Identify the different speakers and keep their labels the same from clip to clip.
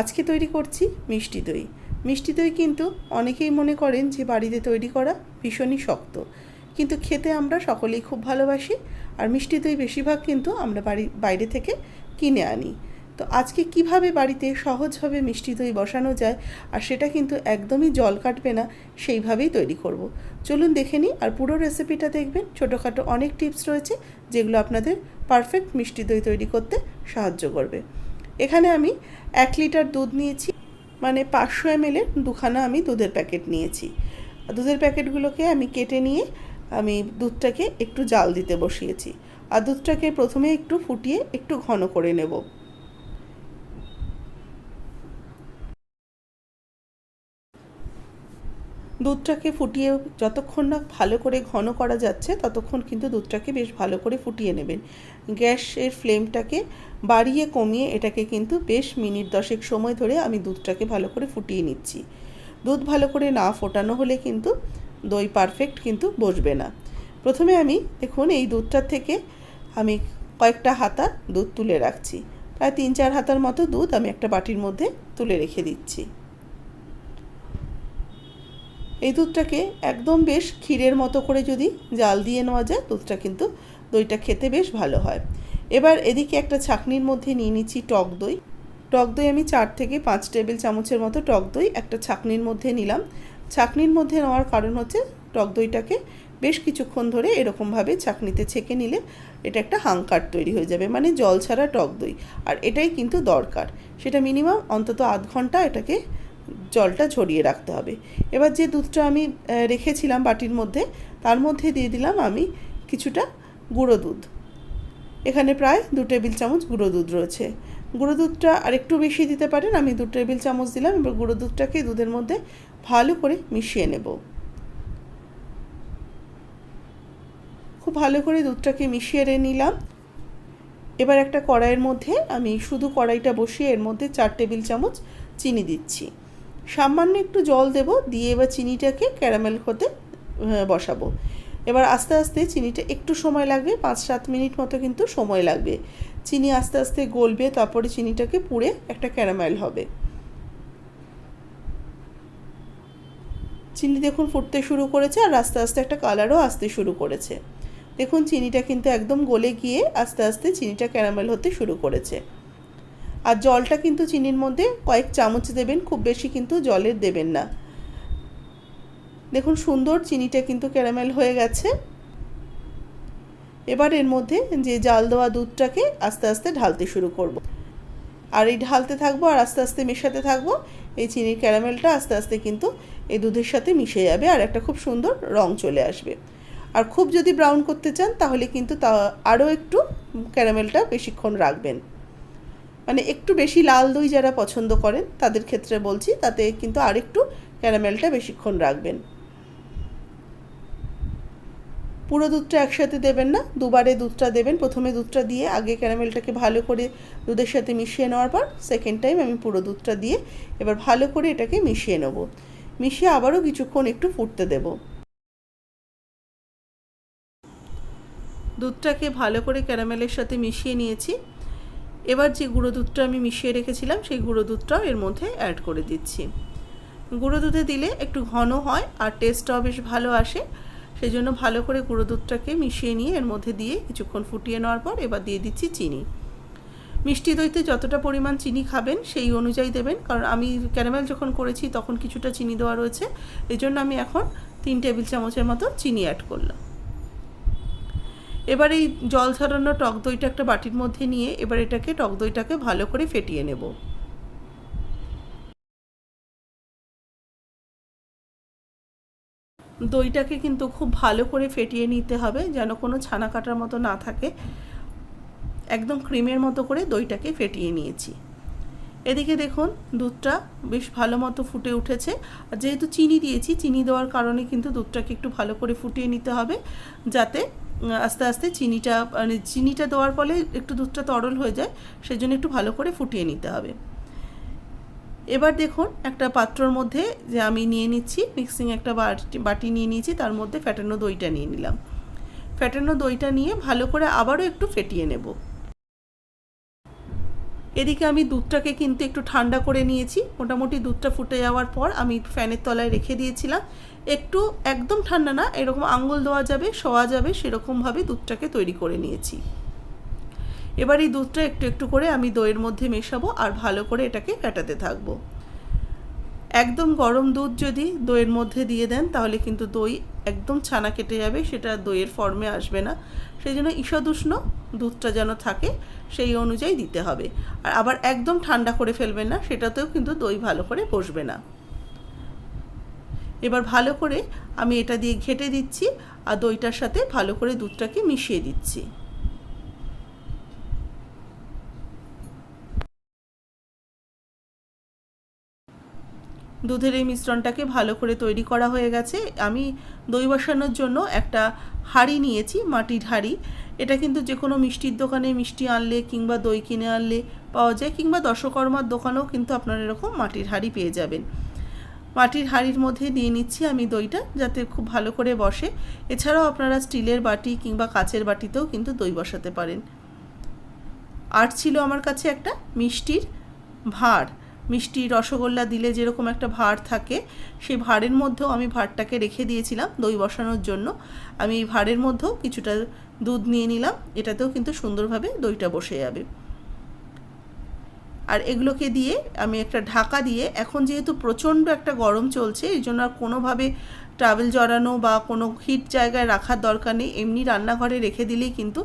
Speaker 1: আজকে তৈরি করছি মিষ্টি দই। মিষ্টি দই কিন্তু অনেকেই মনে করেন যে বাড়িতে তৈরি করা ভীষণই শক্ত। কিন্তু খেতে আমরা সকলেই খুব ভালোবাসি আর মিষ্টি দই বেশিরভাগ কিন্তু আমরা বাড়ি, বাইরে থেকে কিনে আনি। তো আজকে কীভাবে বাড়িতে সহজভাবে মিষ্টি দই বসানো যায় আর সেটা কিন্তু একদমই জল কাটবে না, সেইভাবেই তৈরি করব। চলুন দেখে নিই আর পুরো রেসিপিটা দেখবেন। ছোটোখাটো অনেক টিপস রয়েছে যেগুলো আপনাদের পারফেক্ট মিষ্টি দই তৈরি করতে সাহায্য করবে। এখানে আমি এক লিটার দুধ নিয়েছি মানে পাঁচশো এম এলের দুখানা আমি দুধের প্যাকেট নিয়েছি। দুধের প্যাকেটগুলোকে আমি কেটে নিয়ে আমি দুধটাকে একটু জাল দিতে বসিয়েছি। আর দুধটাকে প্রথমে একটু ফুটিয়ে একটু ঘন করে নেব। দুধটাকে ফুটিয়ে যতক্ষণ না ভালো করে ঘন করা যাচ্ছে, ততক্ষণ কিন্তু দুধটাকে বেশ ভালো করে ফুটিয়ে নেবেন। গ্যাসের ফ্লেমটাকে বাড়িয়ে কমিয়ে এটাকে কিন্তু বেশ মিনিট দশেক সময় ধরে আমি দুধটাকে ভালো করে ফুটিয়ে নিচ্ছি। দুধ ভালো করে না ফোটানো হলে কিন্তু দই পারফেক্ট কিন্তু বসবে না। প্রথমে আমি দেখুন এই দুধটার থেকে আমি কয়েকটা হাতা দুধ তুলে রাখছি। প্রায় তিন চার হাতার মতো দুধ আমি একটা বাটির মধ্যে তুলে রেখে দিচ্ছি। এই দুধটাকে একদম বেশ ক্ষীরের মতো করে যদি জাল দিয়ে নেওয়া যায়, দুধটা কিন্তু দইটা খেতে বেশ ভালো হয়। এবার এদিকে একটা ছাকনির মধ্যে নিয়ে নিচ্ছি টক দই। টক দই আমি চার থেকে পাঁচ টেবিল চামচের মতো টক দই একটা ছাকনির মধ্যে নিলাম। ছাকনির মধ্যে নেওয়ার কারণ হচ্ছে টক দইটাকে বেশ কিছুক্ষণ ধরে এরকমভাবে ছাকনিতে ছেঁকে নিলে এটা একটা হাঙ্কার তৈরি হয়ে যাবে মানে জল ছাড়া টক দই। আর এটাই কিন্তু দরকার। সেটা মিনিমাম অন্তত আধ ঘণ্টা এটাকে জলটা ঝরিয়ে রাখতে হবে। এবার যে দুধটা আমি রেখেছিলাম বাটির মধ্যে, তার মধ্যে দিয়ে দিলাম আমি কিছুটা গুঁড়ো দুধ। এখানে প্রায় দু টেবিল চামচ গুঁড়ো দুধ রয়েছে। গুঁড়ো দুধটা আর একটু বেশি দিতে পারেন, আমি দু টেবিল চামচ দিলাম, এবার গুঁড়ো দুধটাকে দুধের মধ্যে ভালো করে মিশিয়ে নেব। খুব ভালো করে দুধটাকে মিশিয়ে নিলাম। এবার একটা কড়াইয়ের মধ্যে আমি শুধু কড়াইটা বসিয়ে এর মধ্যে চার টেবিল চামচ চিনি দিচ্ছি। সামান্য একটু জল দেব, দিয়ে এবার চিনিটাকে ক্যারামেল হতে বসাবো। এবার আস্তে আস্তে চিনিটা একটু সময় লাগবে, পাঁচ সাত মিনিট মতো কিন্তু সময় লাগবে। চিনি আস্তে আস্তে গলবে, তারপরে চিনিটাকে পুড়ে একটা ক্যারামেল হবে। চিনি দেখুন ফুটতে শুরু করেছে, আর আস্তে আস্তে একটা কালারও আসতে শুরু করেছে। দেখুন, চিনিটা কিন্তু একদম গলে গিয়ে আস্তে আস্তে চিনিটা ক্যারামেল হতে শুরু করেছে। আর জলটা কিন্তু চিনির মধ্যে কয়েক চামচ দেবেন, খুব বেশি কিন্তু জলের দেবেন না। দেখুন সুন্দর চিনিটা কিন্তু ক্যারামেল হয়ে গেছে। এবার এর মধ্যে যে জাল দেওয়া দুধটাকে আস্তে আস্তে ঢালতে শুরু করব। আর এই ঢালতে থাকব আর আস্তে আস্তে মেশাতে থাকব, এই চিনির ক্যারামেলটা আস্তে আস্তে কিন্তু এই দুধের সাথে মিশে যাবে আর একটা খুব সুন্দর রং চলে আসবে। আর খুব যদি ব্রাউন করতে চান তাহলে কিন্তু তা আরও একটু ক্যারামেলটা বেশিক্ষণ রাখবেন। মানে একটু বেশি লাল দই যারা পছন্দ করেন, তাদের ক্ষেত্রে বলছি, তাতে কিন্তু আরেকটু ক্যারামেলটা বেশিক্ষণ রাখবেন। পুরো দুধটা একসাথে দেবেন না, দুবারে দুধটা দেবেন। প্রথমে দুধটা দিয়ে আগে ক্যারামেলটাকে ভালো করে দুধের সাথে মিশিয়ে নেওয়ার পর সেকেন্ড টাইম আমি পুরো দুধটা দিয়ে এবার ভালো করে এটাকে মিশিয়ে নেব। মিশিয়ে আবারও কিছুক্ষণ একটু ফুটতে দেব। দুধটাকে ভালো করে ক্যারামেলের সাথে মিশিয়ে নিয়েছি। এবার যে গুঁড়ো দুধটা আমি মিশিয়ে রেখেছিলাম, সেই গুঁড়ো দুধটাও এর মধ্যে অ্যাড করে দিচ্ছি। গুঁড়ো দুধে দিলে একটু ঘন হয় আর টেস্টটাও বেশ ভালো আসে। সেই জন্য ভালো করে গুঁড়ো দুধটাকে মিশিয়ে নিয়ে এর মধ্যে দিয়ে কিছুক্ষণ ফুটিয়ে নেওয়ার পর এবার দিয়ে দিচ্ছি চিনি। মিষ্টি দইতে যতটা পরিমাণ চিনি খাবেন, সেই অনুযায়ী দেবেন। কারণ আমি ক্যারামেল যখন করেছি, তখন কিছুটা চিনি দেওয়া রয়েছে। এই জন্য আমি এখন তিন টেবিল চামচের মতো চিনি অ্যাড করলাম। এবার এই জল ঝরানো টক দইটা একটা বাটির মধ্যে নিয়ে এবার এটাকে টক দইটাকে ভালো করে ফেটিয়ে নেব। দইটাকে কিন্তু খুব ভালো করে ফেটিয়ে নিতে হবে যেন কোনো ছানা কাটার মতো না থাকে। একদম ক্রিমের মতো করে দইটাকে ফেটিয়ে নিয়েছি। এদিকে দেখুন, দুধটা বেশ ভালো মতো ফুটে উঠেছে। আর যেহেতু চিনি দিয়েছি, চিনি দেওয়ার কারণে কিন্তু দুধটাকে একটু ভালো করে ফুটিয়ে নিতে হবে যাতে আস্তে আস্তে চিনিটা মানে চিনিটা দেওয়ার ফলে একটু দুধটা তরল হয়ে যায় সেই জন্য একটু ভালো করে ফুটিয়ে নিতে হবে। এবার দেখুন, একটা পাত্রর মধ্যে যে আমি নিয়ে নিচ্ছি মিক্সিং একটা বাটি বাটি নিয়ে নিয়েছি, তার মধ্যে ফ্যাটানো দইটা নিয়ে নিলাম। ফ্যাটানো দইটা নিয়ে ভালো করে আবারও একটু ফেটিয়ে নেব। এদিকে আমি দুধটাকে কিন্তু একটু ঠান্ডা করে নিয়েছি। মোটামুটি দুধটা ফুটে যাওয়ার পর আমি ফ্যানের তলায় রেখে দিয়েছিলাম। একটু একদম ঠান্ডা না, এরকম আঙুল দেওয়া যাবে, শোয়া যাবে, সেরকমভাবে দুধটাকে তৈরি করে নিয়েছি। এবার এই দুধটা একটু একটু করে আমি দইয়ের মধ্যে মেশাবো আর ভালো করে এটাকে কাটাতে থাকব। একদম গরম দুধ যদি দইয়ের মধ্যে দিয়ে দেন, তাহলে কিন্তু দই একদম ছানা কেটে যাবে, সেটা দইয়ের ফর্মে আসবে না। সেই জন্য ঈষদুষ্ণ দুধটা যেন থাকে, সেই অনুযায়ী দিতে হবে। আর আবার একদম ঠান্ডা করে ফেলবেন না, সেটাতেও কিন্তু দই ভালো করে বসবে না। এবার ভালো করে আমি এটা দিয়ে ঘেটে দিচ্ছি, আর দইটার সাথে ভালো করে দুধটাকে মিশিয়ে দিচ্ছি। দুধের এই মিশ্রণটাকে ভালো করে তৈরি করা হয়ে গেছে। আমি দই বসানোর জন্য একটা হাঁড়ি নিয়েছি, মাটির হাঁড়ি। এটা কিন্তু যে কোনো মিষ্টির দোকানে মিষ্টি আনলে কিংবা দই কিনে আনলে পাওয়া যায়, কিংবা দশকর্মার দোকানেও কিন্তু আপনারা এরকম মাটির হাঁড়ি পেয়ে যাবেন। মাটির হাঁড়ির মধ্যে দিয়ে নিচ্ছি আমি দইটা, যাতে খুব ভালো করে বসে। এছাড়াও আপনারা স্টিলের বাটি কিংবা কাচের বাটিতেও কিন্তু দই বসাতে পারেন। আর ছিল আমার কাছে একটা মিষ্টির ভাঁড়। মিষ্টি রসগোল্লা দিলে যেরকম একটা ভাঁড় থাকে, সেই ভাঁড়ের মধ্যেও আমি ভাঁড়টাকে রেখে দিয়েছিলাম দই বসানোর জন্য। আমি এই ভাঁড়ের মধ্যেও কিছুটা দুধ নিয়ে নিলাম, এটাতেও কিন্তু সুন্দরভাবে দইটা বসে যাবে। আর এগুলোকে দিয়ে আমি একটা ঢাকা দিয়ে, এখন যেহেতু প্রচণ্ড একটা গরম চলছে, এই জন্য আর কোনোভাবে ট্রাভেল জড়ানো বা কোনো হিট জায়গায় রাখার দরকার নেই, এমনি রান্নাঘরে রেখে দিলেই কিন্তু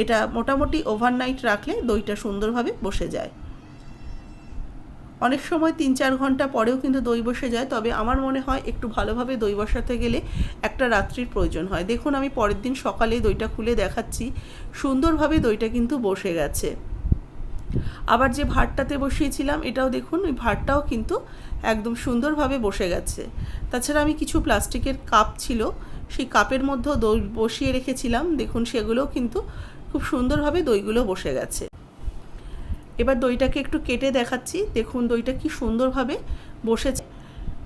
Speaker 1: এটা মোটামুটি ওভারনাইট রাখলে দইটা সুন্দরভাবে বসে যায়। অনেক সময় তিন চার ঘণ্টা পরেও কিন্তু দই বসে যায়, তবে আমার মনে হয় একটু ভালোভাবে দই বসাতে গেলে একটা রাত্রির প্রয়োজন হয়। দেখুন, আমি পরের দিন সকালে দইটা খুলে দেখাচ্ছি, সুন্দরভাবে দইটা কিন্তু বসে গেছে। আবার যে ভাতটাতে বসিয়েছিলাম, এটাও দেখুন, ওই ভাতটাও কিন্তু একদম সুন্দরভাবে বসে গেছে। তাছাড়া আমি কিছু প্লাস্টিকের কাপ ছিল, সেই কাপের মধ্যেও দই বসিয়ে রেখেছিলাম। দেখুন, সেগুলোও কিন্তু খুব সুন্দরভাবে দইগুলো বসে গেছে। এবার দইটাকে একটু কেটে দেখাচ্ছি। দেখুন দইটা কি সুন্দরভাবে বসেছে।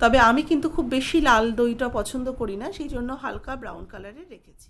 Speaker 1: তবে আমি কিন্তু খুব বেশি লাল দইটা পছন্দ করি না, সেই জন্য হালকা ব্রাউন কালারে রেখেছি।